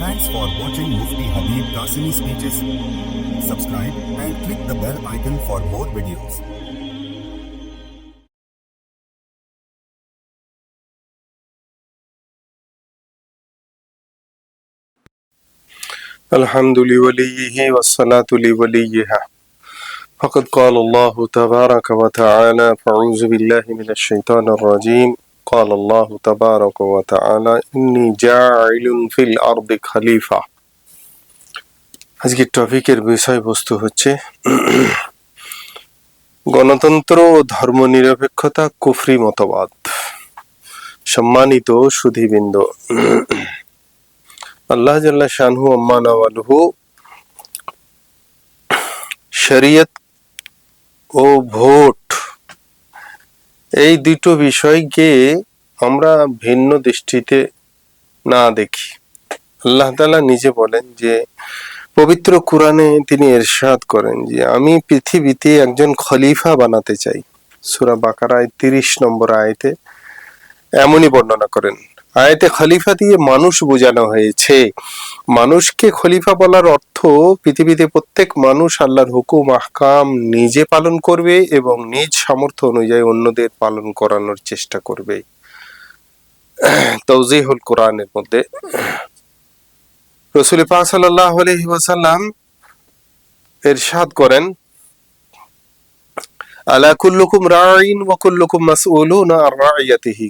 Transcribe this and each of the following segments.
Thanks for watching Mufti Habib Qasimi speeches. Subscribe and click the bell icon for more videos. الحمد لوليه والصلاة لوليها فقد قال الله تبارك وتعالى فأعوذ بالله من الشيطان الرجيم قال الله تبارك وتعالى إني جاعل في الأرض خليفة আজকের টপিকের বিষয়বস্তু হচ্ছে গণতন্ত্র ও ধর্মনিরপেক্ষতা কুফরি মতবাদ সম্মানিত সুধীবৃন্দ আল্লাহ জাল্লা শানহু আম্মানাওয়ালহু শরীয়ত ও ভোট এই দুটো বিষয়কে আমরা ভিন্ন দৃষ্টিতে না দেখি। আল্লাহ তালা নিজে বলেন যে, পবিত্র কোরআনে তিনি এরশাদ করেন যে, আমি পৃথিবীতে একজন খলিফা বানাতে চাই। সুরা বাকারায় তিরিশ নম্বর আয়তে এমনই বর্ণনা করেন আয়াতে খলিফা দিয়ে মানুষ বোঝানো হয়েছে। মানুষকে খলিফা বলার অর্থ পৃথিবীতে প্রত্যেক মানুষ আল্লাহর হুকুম, আহকাম নিজে পালন করবে এবং নিজ সামর্থ্য অনুযায়ী অন্যদের পালন করানোর চেষ্টা করবে। তৌজিহুল কোরআনের মধ্যে রসুল পাক সাল্লাল্লাহু আলাইহি ওয়াসাল্লাম ইরশাদ করেন, আলা কুল্লুকুম রাঈন ওয়া কুল্লুকুম মাসউলুনা আর রাইয়াতিহি।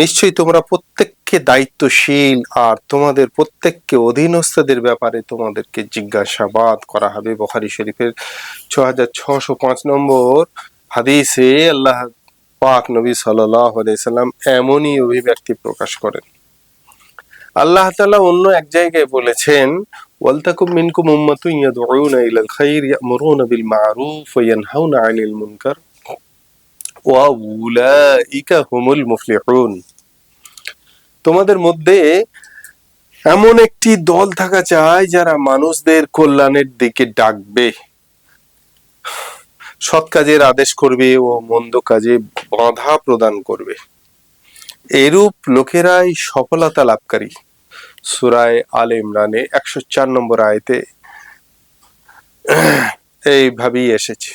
নিশ্চয়ই তোমরা প্রত্যেককে দায়িত্বশীল আর তোমাদের প্রত্যেককে অধীনস্থদের ব্যাপারে তোমাদেরকে জিজ্ঞাসাবাদ করা হবে। বখারি শরীফের ছ হাজার ছশো পাঁচ নম্বর হাদিসে আল্লাহ পাক নবী সাল্লাম এমনই অভিব্যক্তি প্রকাশ করেন। আল্লাহ তালা অন্য এক জায়গায় বলেছেন, ওয়ালতাকুম মিনকুম উম্মাতুন ইয়াদউনা ইলাল খাইর ইয়ামুরুনা বিল মারুফ ওয়া ইয়ানহাউনা আনিল মুনকার। হুমুল মুফলিহুন। তোমাদের মধ্যে এমন একটি দল থাকা চাই যারা মানুষদের কল্যাণের দিকে ডাকবে। সৎ কাজের আদেশ করবে ও মন্দ কাজে বাধা প্রদান করবে। এরূপ লোকেরাই সফলতা লাভকারী। সুরায় আল ইমরানে একশো চার নম্বর আয়তে এইভাবেই এসেছে।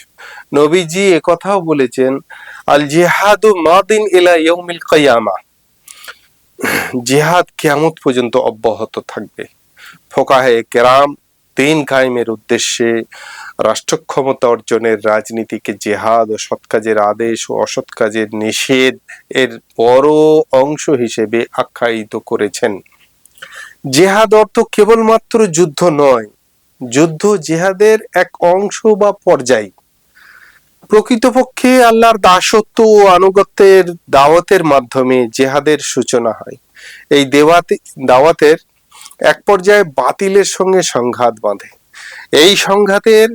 নবীজি কথাও বলেছেন আল জিহাদু মাদিন ইলা ইয়াউমিল কিয়ামা। জিহাদ কিয়ামত পর্যন্ত অব্যাহত থাকবে। ফোকাহে কেরাম দিন কায়েমের উদ্দেশ্যে রাষ্ট্র ক্ষমতা অর্জনের রাজনীতিকে জেহাদ ও সৎ কাজের আদেশ ও অসৎ কাজের নিষেধ এর বড় অংশ হিসেবে আখ্যায়িত করেছেন। জেহাদ অর্থ কেবলমাত্র যুদ্ধ নয়, যুদ্ধ জেহাদের এক অংশ বা পর্যায়। প্রকৃতপক্ষে আল্লাহর দাসত্ব ও আনুগত্যের দাওয়াতের মাধ্যমে জেহাদের সূচনা হয়। এই দেওয়াতে, দাওয়াতের এক পর্যায়ে বাতিলের সঙ্গে সংঘাত বাঁধে। এই সংঘাতের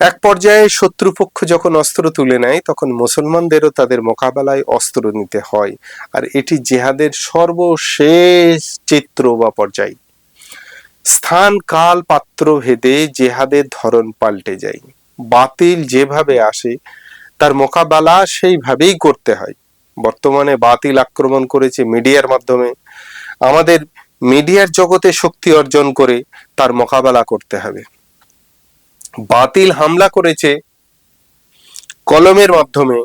এক পর্যায়ে শত্রুপক্ষ যখন অস্ত্র তুলে নেয়, তখন মুসলমানদেরও তাদের মোকাবেলায় অস্ত্র নিতে হয়। আর এটি জেহাদের সর্বশেষ চিত্র বা পর্যায়। স্থান, কাল পাত্র ভেদে জেহাদের ধরন পাল্টে যায়। বাতিল যেভাবে আসে, তার মোকাবেলা সেইভাবেই করতে হয়। বর্তমানে বাতিল আক্রমণ করেছে মিডিয়ার মাধ্যমে। আমাদের মিডিয়ার জগতে শক্তি অর্জন করে তার মোকাবেলা করতে হবে। বাতিল হামলা করেছে কলমের মাধ্যমে।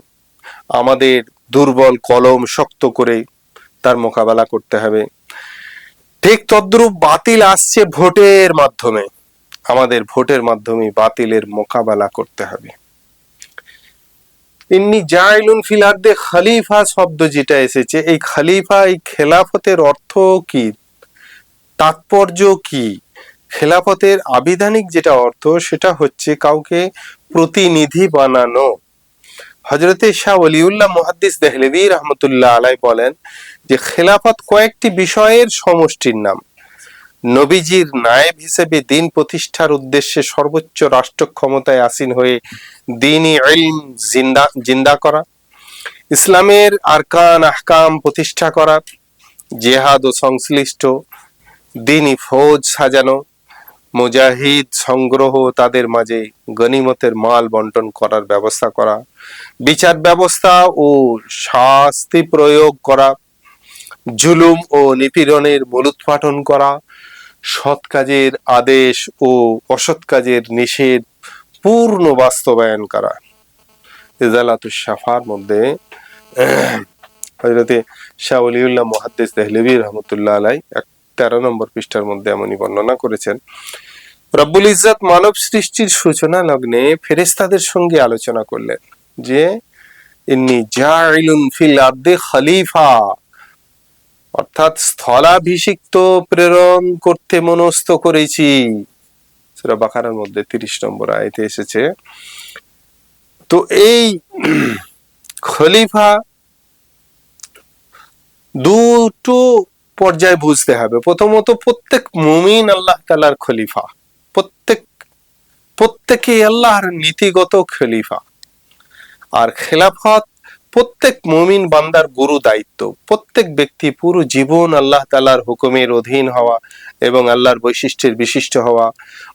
আমাদের দুর্বল কলম শক্ত করে তার মোকাবেলা করতে হবে। ঠিক তদ্রূপ বাতিল আসছে ভোটের মাধ্যমে। আমাদের ভোটের মাধ্যমে বাতিলের মোকাবেলা করতে হবে। ইন্নি জাইলুন ফিল খলিফা শব্দ যেটা এসেছে, এই খালিফা, এই খেলাফতের অর্থ কি? তাৎপর্য কি? খেলাফতের আবিধানিক যেটা অর্থ, সেটা হচ্ছে কাউকে প্রতিনিধি বানানো। হজরতে শাহ অলিউল্লাহ মুহাদ্দিস দেহলেভি রহমতুল্লাহ আলাই বলেন যে, খেলাফত কয়েকটি বিষয়ের সমষ্টির নাম। নবীজির নায়েব হিসেবে দিন প্রতিষ্ঠার উদ্দেশ্যে সর্বোচ্চ রাষ্ট্র ক্ষমতায় আসীন হয়ে দিনই ইলম জিন্দা জিন্দা করা, ইসলামের আরকান আহকাম প্রতিষ্ঠা করা, জেহাদ ও সংশ্লিষ্ট দিনই ফৌজ সাজানো, মুজাহিদ সংগ্রহ তাদের মাঝে গনিমতের মাল বন্টন করার ব্যবস্থা করা, বিচার ব্যবস্থা ও শাস্তি প্রয়োগ করা, জুলুম ও নিপীড়নের মূলোৎপাটন করা সৎ কাজের আদেশ ও অসৎ কাজের নিষেধ পূর্ণ বাস্তবায়ন করা। সাফার মধ্যে হজরতে শাহ অলিউল্লাহ মুহাদ্দিস রহমতুল্লাহ আলাই এক তেরো নম্বর পৃষ্ঠার মধ্যে এমনই বর্ণনা করেছেন, রব্বুল ইজ্জাত মানব সৃষ্টির সূচনা লগ্নে ফেরেস্তাদের সঙ্গে আলোচনা করলেন যে, ইন্নি জাইলুন ফিল আর্দে খলিফা। অর্থাৎ স্থলাভিষিক্ত প্রেরণ করতে মনস্থ করেছি। সেটা বাকারার মধ্যে তিরিশ নম্বর আয়তে এসেছে। তো এই খলিফা দুটো পর্যায়ে বুঝতে হবে। প্রথমত প্রত্যেক মুমিন আল্লাহ তালার খলিফা, প্রত্যেক প্রত্যেকে আল্লাহর নীতিগত খলিফা। আর খেলাফত প্রত্যেক মুমিন বান্দার গুরু দায়িত্ব। প্রত্যেক ব্যক্তি পুরো জীবন আল্লাহ তালার হুকুমের অধীন হওয়া এবং আল্লাহর বৈশিষ্ট্যের বিশিষ্ট হওয়া,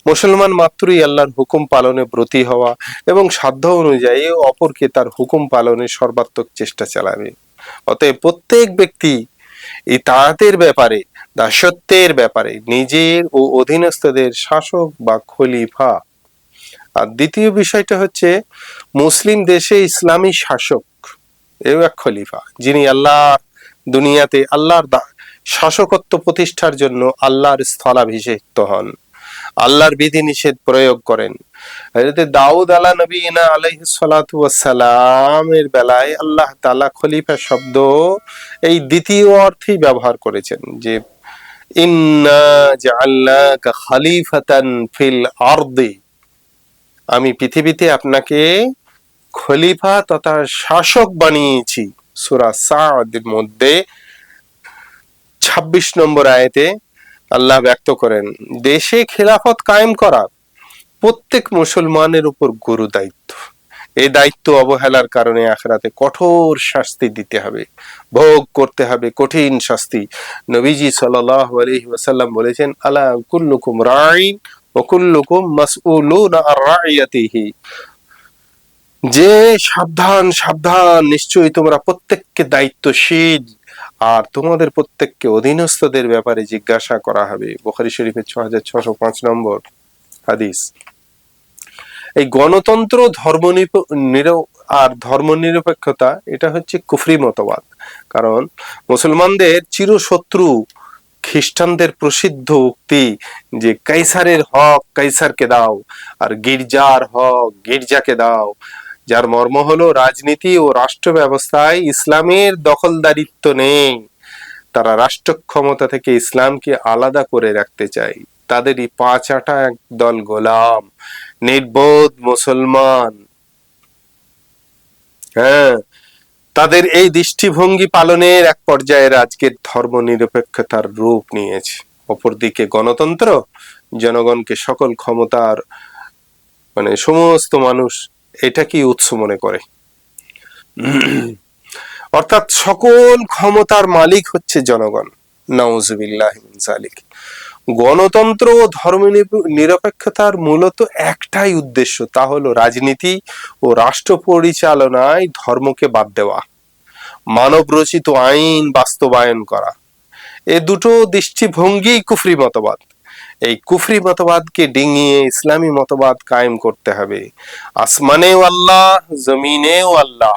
মুসলমান মাত্রই আল্লাহর হুকুম পালনে ব্রতী হওয়া এবং সাধ্য অনুযায়ী অপরকে তার হুকুম পালনের সর্বাত্মক চেষ্টা চালাবে। অতএব প্রত্যেক ব্যক্তি এই তাদের ব্যাপারে, দাসত্বের ব্যাপারে, নিজের ও অধীনস্থদের শাসক বা খলিফা। আর দ্বিতীয় বিষয়টা হচ্ছে, মুসলিম দেশে ইসলামী শাসক এও এক খলিফা, যিনি আল্লাহ দুনিয়াতে আল্লাহর শাসকত্ব প্রতিষ্ঠার জন্য আল্লাহর স্থলাভিষিক্ত হন। আল্লাহর বিধিনিষেধ প্রয়োগ করেন। দাউদ আলা নবীনা আলাইহি সালাতু ওয়াসসালামের বেলায় আল্লাহ তালা খলিফা শব্দ এই দ্বিতীয় অর্থেই ব্যবহার করেছেন যে, ইন্না খলিফাতান ফিল আরদি। আমি পৃথিবীতে আপনাকে খলিফা তথা শাসক বানিয়েছি। সূরা সাদের মধ্যে ২৬ নম্বর আয়াতে আল্লাহ ব্যক্ত করেন, দেশে খেলাফত কায়েম করা প্রত্যেক মুসলমানের উপর গুরু দায়িত্ব। এই দায়িত্ব অবহেলার কারণে আখরাতে কঠোর শাস্তি দিতে হবে, ভোগ করতে হবে, কঠিন শাস্তি। নবীজি ওয়াসাল্লাম বলেছেন, আলা কুল্লুকুম রাইন ওয়া কুল্লুকুম মাসউলুন আর যে সাবধান সাবধান, নিশ্চয়ই তোমরা প্রত্যেককে দায়িত্বশীল। আর তোমাদের প্রত্যেককে অধীনস্থদের ব্যাপারে জিজ্ঞাসা করা হবে। বুখারী শরীফের ছ হাজার ছশো পাঁচ নম্বর হাদিস। এই গণতন্ত্র ধর্ম আর ধর্মনিরপেক্ষতা, এটা হচ্ছে কুফরি মতবাদ। কারণ মুসলমানদের চিরশত্রু, খ্রিস্টানদের প্রসিদ্ধ উক্তি যে কাইসারের হক কাইসারকে দাও, আর গির্জার হক গির্জাকে দাও। যার মর্ম হলো রাজনীতি ও রাষ্ট্র ব্যবস্থায় ইসলামের দখলদারিত্ব নেই। তারা রাষ্ট্র ক্ষমতা থেকে ইসলামকে আলাদা করে রাখতে চায়। তাদেরই পাঁচ আটা এক দল গোলাম, নির্বোধ মুসলমান। হ্যাঁ তাদের এই দৃষ্টিভঙ্গি পালনের এক পর্যায়ে আজকের ধর্ম নিরপেক্ষতার রূপ নিয়েছে। অপরদিকে গণতন্ত্র, জনগণকে সকল ক্ষমতার মানে সমস্ত মানুষ এটা কি উৎস মনে করে। অর্থাৎ সকল ক্ষমতার মালিক হচ্ছে জনগণ। নাউজুবিল্লাহ জালিক গণতন্ত্র ও ধর্ম নিরপেক্ষতার মূলত একটাই উদ্দেশ্য, তা হলো রাজনীতি ও রাষ্ট্র পরিচালনায় ধর্মকে বাদ দেওয়া। মানব রচিত আইন বাস্তবায়ন করা। এ দুটো দৃষ্টিভঙ্গি কুফরি মতবাদ। এই কুফরি মতবাদকে ডিঙিয়ে ইসলামী মতবাদ কায়েম করতে হবে আসমানেও আল্লাহ জমিনেও আল্লাহ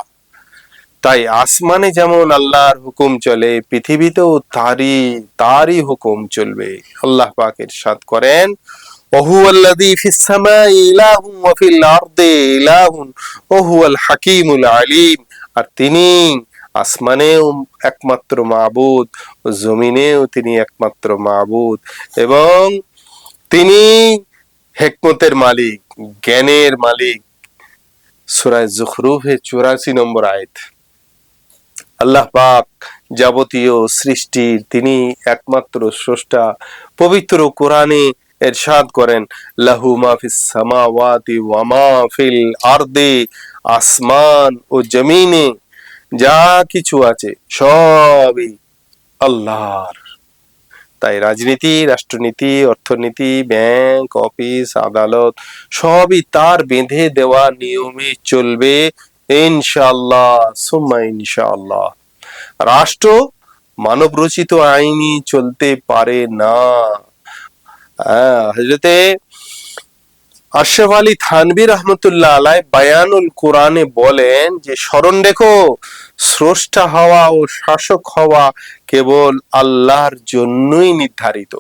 তাই আসমানে যেমন আল্লাহর হুকুম চলে পৃথিবীতেও তারই তারই হুকুম চলবে আল্লাহ পাক ইরশাদ করেন وهو الذي في السماء إله وفي الأرض إله وهو الحكيم العليم আর তিনি আসমানেও একমাত্র মাবুদ ও জমিনেও তিনি একমাত্র মাবুদ এবং তিনি হেকমতের মালিক, জ্ঞানের মালিক। সুরায় জুখরুফে চুরাশি নম্বর আয়ত। আল্লাহ পাক যাবতীয় সৃষ্টির তিনি একমাত্র স্রষ্টা। পবিত্র কোরআনে এরশাদ করেন, লাহু মাফিস সামাওয়াতি ওয়া মা ফিল আরদি, আসমান ও জমিনে যা কিছু আছে সবই আল্লাহর। তাই রাজনীতি রাষ্ট্রনীতি অর্থনীতি ব্যাংক অফিস আদালত সবই তার বেঁধে দেওয়া নিয়মে চলবে ইনশাআল্লাহ সুম্মা ইনশাআল্লাহ। রাষ্ট্র মানব রচিত আইনই চলতে পারে না। হ্যাঁ, হজরতে আশরাফ আলী থানবী রহমতুল্লাহ আলাই বায়ানুল কোরআনে বলেন যে স্মরণ রেখো স্রষ্টা হওয়া ও শাসক হওয়া কেবল আল্লাহর জন্যই নির্ধারিত।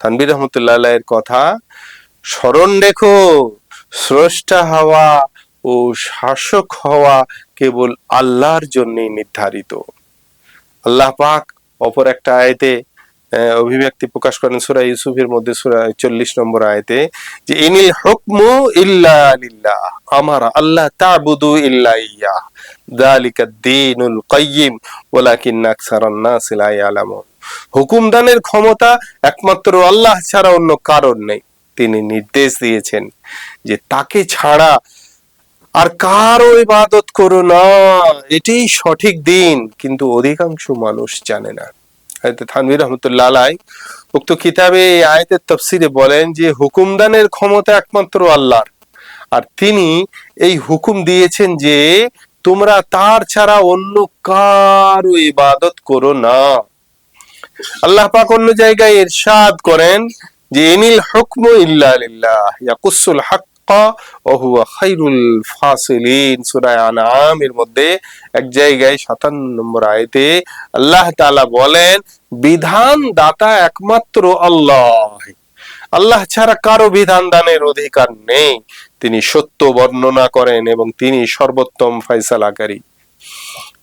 থানবী রহমতুল্লাহ এর কথা, স্মরণ রেখো, স্রষ্টা হওয়া ও শাসক হওয়া কেবল আল্লাহর জন্যই নির্ধারিত। আল্লাহ পাক অপর একটা আয়তে অভিব্যক্তি প্রকাশ করেন সূরা ইউসুফের মধ্যে, সূরা চল্লিশ নম্বর আয়তে, যে, ইনিল হুকমু ইল্লা আমার আল্লাহ তা'বুদু ইল্লা ইয়া। যালিকা দ্বীনুল কাইয়্যিম ওয়ালাকিন আকসারান নাস লা ইয়ালামুন। হুকুম দানের ক্ষমতা একমাত্র আল্লাহ ছাড়া অন্য কারণ নেই। তিনি নির্দেশ দিয়েছেন যে তাকে ছাড়া আর কারও ইবাদত করো না। এটাই সঠিক দিন, কিন্তু অধিকাংশ মানুষ জানে না। হয়তো রহমতুল্লাহ উক্ত কিতাবে এই আয়াতের তফসিরে বলেন যে হুকুমদানের ক্ষমতা একমাত্র আল্লাহর। আর তিনি এই হুকুম দিয়েছেন যে তোমরা তার ছাড়া অন্য কারও ইবাদত করো না। আল্লাহ পাক অন্য জায়গায় ইরশাদ করেন যে ইনিল হুকমু ইল্লা লিল্লাহ, ইয়াকুসুল ওয়া হুয়া খায়রুল ফাসিলিন। সূরা আনআম এর মধ্যে এক জায়গায় 57 নম্বর আয়াতে আল্লাহ তাআলা বলেন বিধান দাতা একমাত্র আল্লাহ। আল্লাহ ছাড়া কারও বিধান দানের অধিকার নেই। তিনি সত্য বর্ণনা করেন এবং তিনি সর্বোত্তম ফয়সালাকারী।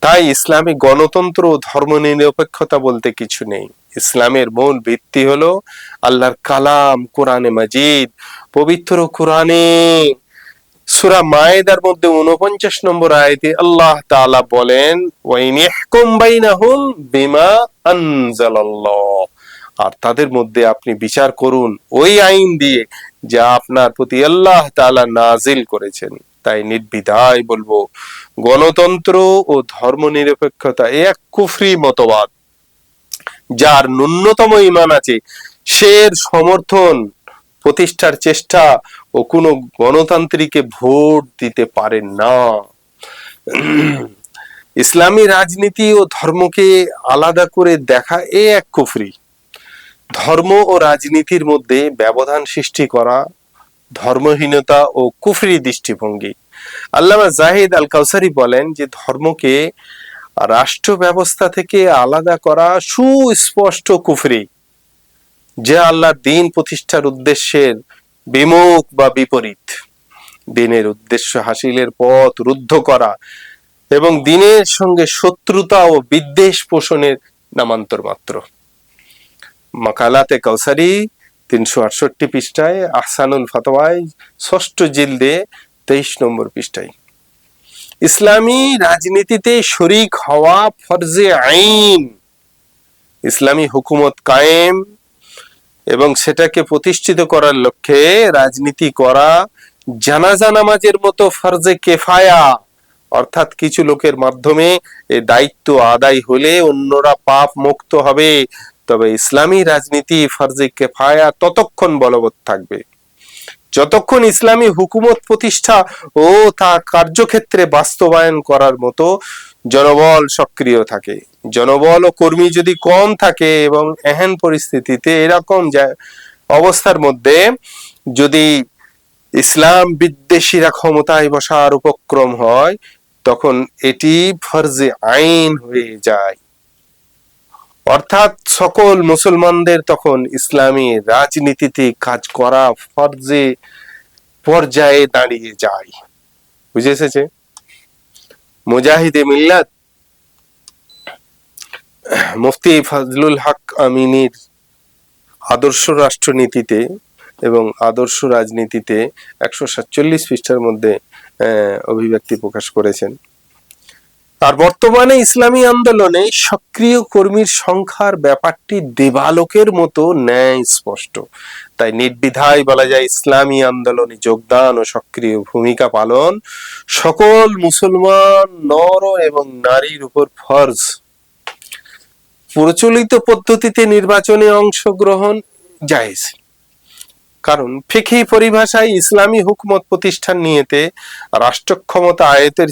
তাই ইসলামী গণতন্ত্র ও ধর্মনিরপেক্ষতা বলতে কিছু নেই। ইসলামের মূল ভিত্তি হলো আল্লাহর কালাম কোরআনে মাজিদ, পবিত্র কোরআনে। সূরা মায়েদার মধ্যে উনপঞ্চাশ নম্বর আয়তে আল্লাহ তাআলা বলেন, ওয়াইন বাইনাহুম বিমা আনজালাল্লাহ। আর তাদের মধ্যে আপনি বিচার করুন ওই আইন দিয়ে যা আপনার প্রতি আল্লাহ তাআলা নাজিল করেছেন। তাই নির্বিধায় বলব, গণতন্ত্র ও ধর্মনিরপেক্ষতা এ এক কুফরি মতবাদ, যার ন্যূনতম ইমান আছে। সে সমর্থন, প্রতিষ্ঠার চেষ্টা ও কোনো গণতান্ত্রিকে ভোট দিতে পারে না। ইসলামী রাজনীতি ও ধর্মকে আলাদা করে দেখা এ এক কুফরি। ধর্ম ও রাজনীতির মধ্যে ব্যবধান সৃষ্টি করা ধর্মহীনতা ও কুফরি দৃষ্টিভঙ্গি। আল্লামা জাহিদ আল কাউসারি বলেন যে ধর্মকে রাষ্ট্র ব্যবস্থা থেকে আলাদা করা সুস্পষ্ট কুফরি, যে আল্লাহ দিন প্রতিষ্ঠার উদ্দেশ্যের বিমুখ বা বিপরীত। দিনের উদ্দেশ্য হাসিলের পথ রুদ্ধ করা এবং দিনের সঙ্গে শত্রুতা ও বিদ্বেষ পোষণের নামান্তর মাত্র। মাকালাতে কাউসারি তিনশো আটষট্টি পৃষ্ঠায়, আহসানুল ফাতোয়ায়, ষষ্ঠ জিলদে তেইশ নম্বর পৃষ্ঠায়। ইসলামী রাজনীতিতে শরিক হওয়া ফরজে আইন। ইসলামী হুকুমত কায়েম এবং সেটাকে প্রতিষ্ঠিত করার লক্ষ্যে রাজনীতি করা জানাজা নামাজের মতো ফরজে কেফায়া। অর্থাৎ কিছু লোকের মাধ্যমে এই দায়িত্ব আদায় হলে অন্যরা পাপ মুক্ত হবে। তবে ইসলামী রাজনীতি ফরজে কেফায়া ততক্ষণ বলবৎ থাকবে। যতক্ষণ ইসলামী হুকুমত প্রতিষ্ঠা ও তা কার্যক্ষেত্রে বাস্তবায়ন করার মতো জনবল সক্রিয় থাকে। জনবল ও কর্মী যদি কম থাকে এবং এহেন পরিস্থিতিতে এরকম অবস্থার মধ্যে যদি ইসলাম বিদ্বেষীরা ক্ষমতায় বসার উপক্রম হয়, তখন এটি ফরজে আইন হয়ে যায়। অর্থাৎ সকল মুসলমানদের তখন ইসলামী রাজনীতিতে কাজ করা ফরজে পর্যায়ে দাঁড়িয়ে যায়। বুঝে এসেছে? মুজাহিদে মিল্লাত, মুফতি ফজলুল হক আমিনীর আদর্শ রাষ্ট্রনীতিতে এবং আদর্শ রাজনীতিতে একশো সাতচল্লিশ পৃষ্ঠার মধ্যে অভিব্যক্তি প্রকাশ করেছেন। আর বর্তমানে ইসলামী আন্দোলনে সক্রিয় কর্মীর সংখ্যার ব্যাপারটি দেবালোকের মতো ন্যায় স্পষ্ট। তাই নির্বিধায় বলা যায় ইসলামী আন্দোলনে যোগদান ও সক্রিয় ভূমিকা পালন সকল মুসলমান, নর এবং নারীর উপর ফরজ। প্রচলিত পদ্ধতিতে নির্বাচনে অংশগ্রহণ জায়েজ। কারণ ফিকি পরিভাষায় ইসলামী হুকমত প্রতিষ্ঠান নিয়েতে রাষ্ট্র ক্ষমতা আয়তের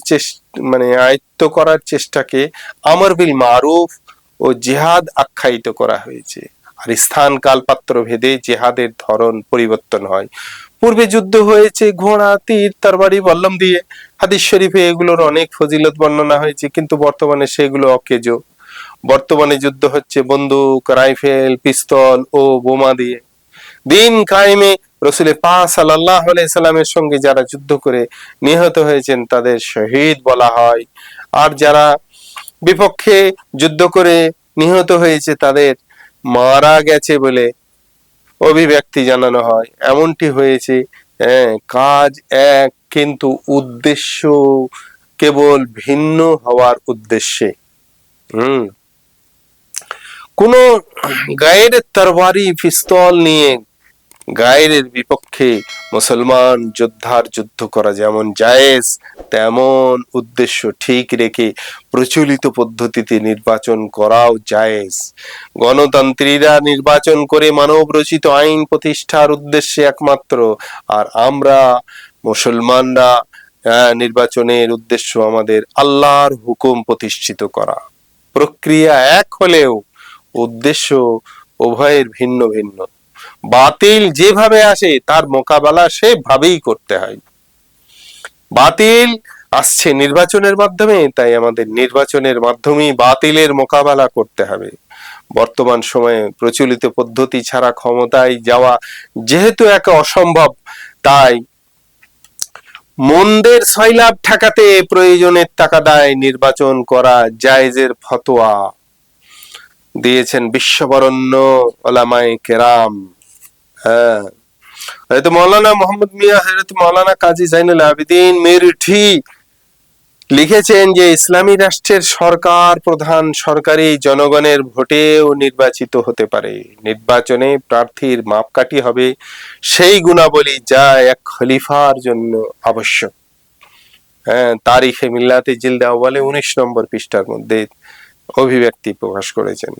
মানে আয়ত্ত করার চেষ্টাকে আমর বিল মারুফ ও জেহাদ আখ্যায়িত করা হয়েছে। আর স্থান কাল পাত্র ভেদে জেহাদের ধরন পরিবর্তন হয়। পূর্বে যুদ্ধ হয়েছে, ঘোড়া, তীর, তরবারি, বল্লম দিয়ে। হাদিস শরীফে এগুলোর অনেক ফজিলত বর্ণনা হয়েছে, কিন্তু বর্তমানে সেগুলো অকেজো। বর্তমানে যুদ্ধ হচ্ছে বন্দুক, রাইফেল, পিস্তল ও বোমা দিয়ে। দিন কায়েমে রসুলে পা সাল্লাহ সাল্লামের সঙ্গে যারা যুদ্ধ করে নিহত হয়েছেন তাদের শহীদ বলা হয়। আর যারা বিপক্ষে যুদ্ধ করে নিহত হয়েছে তাদের মারা গেছে বলে অভিব্যক্তি জানানো হয়। এমনটি হয়েছে হ্যাঁ, কাজ এক কিন্তু উদ্দেশ্য কেবল ভিন্ন হওয়ার উদ্দেশ্যে। হুম। কোন গায়ের তরবারি পিস্তল নিয়ে গায়ের বিপক্ষে মুসলমান যোদ্ধার যুদ্ধ করা যেমন জায়েজ, তেমন উদ্দেশ্য ঠিক রেখে প্রচলিত পদ্ধতিতে নির্বাচন করাও জায়েজ। গণতন্ত্রীরা নির্বাচন করে মানব রচিত আইন প্রতিষ্ঠার উদ্দেশ্যে একমাত্র, আর আমরা মুসলমানরা নির্বাচনের উদ্দেশ্য আমাদের আল্লাহর হুকুম প্রতিষ্ঠিত করা। প্রক্রিয়া এক হলেও উদ্দেশ্য উভয়ের ভিন্ন ভিন্ন। বাতিল যেভাবে আসে, তার মোকাবেলা সেভাবেই করতে হয়। বাতিল আসছে নির্বাচনের মাধ্যমে, তাই আমাদের নির্বাচনের মাধ্যমেই বাতিলের মোকাবেলা করতে হবে। বর্তমান সময়ে প্রচলিত পদ্ধতি ছাড়া ক্ষমতায় যাওয়া যেহেতু এক অসম্ভব, তাই মন্দের সয়লাভ ঠেকাতে প্রয়োজনের টাকা দায় নির্বাচন করা জায়েজের ফতোয়া। দিয়েছেন বিশ্ববরণ্য ওলামায়ে কেরাম। হ্যাঁ। হয়তো মৌলানা মোহাম্মদ মিয়া হযরত মৌলানা কাজী জাইনুল আবেদিন মেরঠি লিখেছেন যে ইসলামী রাষ্ট্রের সরকার প্রধান সরকারি জনগণের নির্বাচিত হতে পারে। নির্বাচনে প্রার্থীর মাপকাঠি হবে সেই গুণাবলী যা এক খলিফার জন্য আবশ্যক। হ্যাঁ তারিখে মিল্লাতে জিলদা বলে উনিশ নম্বর পৃষ্ঠার মধ্যে অভিব্যক্তি প্রকাশ করেছেন।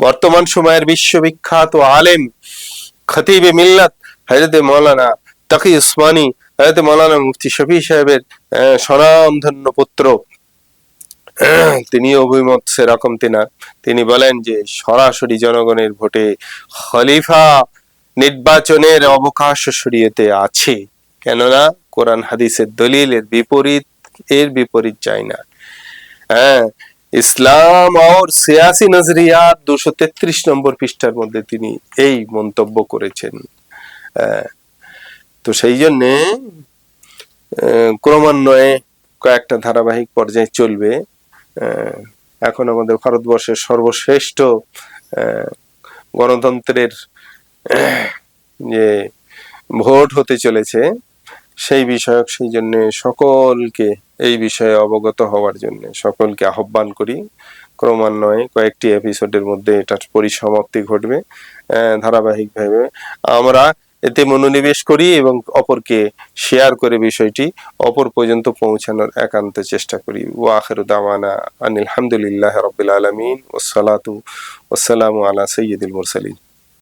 বর্তমান সময়ের বিশ্ববিখ্যাত আলেম খতিবে মিল্লাত হজরত মৌলানা তাকি উসমানী হজরত মৌলানা মুফতি শফি সাহেবের স্বনামধন্য পুত্র। তিনি অভিমত সেরকম তিনা তিনি বলেন যে সরাসরি জনগণের ভোটে খলিফা নির্বাচনের অবকাশ শরীয়তে আছে। কেননা কোরআন হাদিসের দলিলের বিপরীত, এর বিপরীত চাই না। হ্যাঁ ইসলাম और সিয়াসি নজরিয়াত দুশো তেত্রিশ নম্বর পৃষ্ঠার মধ্যে তিনি এই মন্তব্য করেছেন। তো সেই জন্যে ক্রমান্বয়ে কয়েকটা ধারাবাহিক পর্যায়ে চলবে। এখন আমাদের ভারতবর্ষের সর্বশ্রেষ্ঠ গণতন্ত্রের যে ভোট হতে চলেছে, সেই বিষয়ক সেই জন্য সকলকে এই বিষয়ে অবগত হওয়ার জন্য সকলকে আহ্বান করি। ক্রমান্বয়ে কয়েকটি এপিসোডের মধ্যে এটার পরিসমাপ্তি ঘটবে। ধারাবাহিকভাবে আমরা এতে মনোনিবেশ করি এবং অপরকে শেয়ার করে বিষয়টি অপর পর্যন্ত পৌঁছানোর একান্ত চেষ্টা করি। ওয়া আখিরু দাওয়ানা আনিল হামদুলিল্লাহ রাব্বিল আলামিন। ওয়াসসালাতু ওয়াসসালামু আলা সাইয়্যিদিল মুরসালিন।